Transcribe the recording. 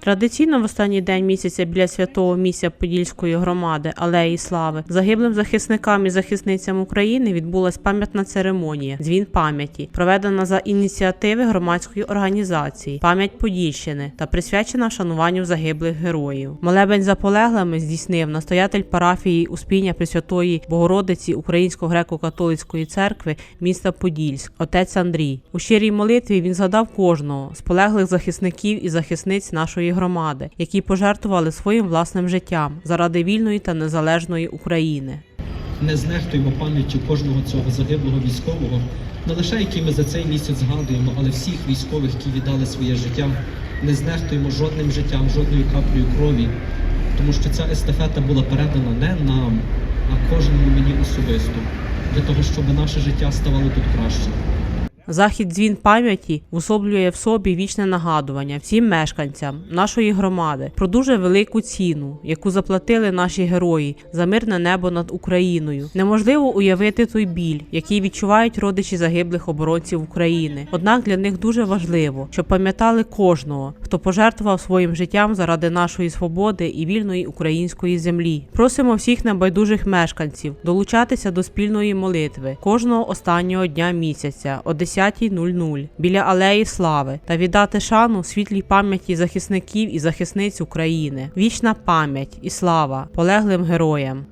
Традиційно в останній день місяця біля святого місця Подільської громади Алеї Слави загиблим захисникам і захисницям України відбулась пам'ятна церемонія Дзвін пам'яті, проведена за ініціативи громадської організації Пам'ять Подільщини та присвячена вшануванню загиблих героїв. Молебень за полеглими здійснив настоятель парафії Успіння Пресвятої Богородиці Української греко-католицької церкви міста Подільськ, отець Андрій. У щирій молитві він згадав кожного з полеглих захисників і захисниць нашої громади, які пожертвували своїм власним життям заради вільної та незалежної України. Не знехтуємо пам'яттю кожного цього загиблого військового, не лише який ми за цей місяць згадуємо, але всіх військових, які віддали своє життя. Не знехтуємо жодним життям, жодною каплею крові, тому що ця естафета була передана не нам, а кожному мені особисто, для того, щоб наше життя ставало тут краще. Захід дзвін пам'яті усоблює в собі вічне нагадування всім мешканцям нашої громади про дуже велику ціну, яку заплатили наші герої за мирне небо над Україною. Неможливо уявити той біль, який відчувають родичі загиблих оборонців України. Однак для них дуже важливо, щоб пам'ятали кожного, хто пожертвував своїм життям заради нашої свободи і вільної української землі. Просимо всіх небайдужих мешканців долучатися до спільної молитви кожного останнього дня місяця о 10.00 біля алеї Слави та віддати шану світлій пам'яті захисників і захисниць України. Вічна пам'ять і слава полеглим героям.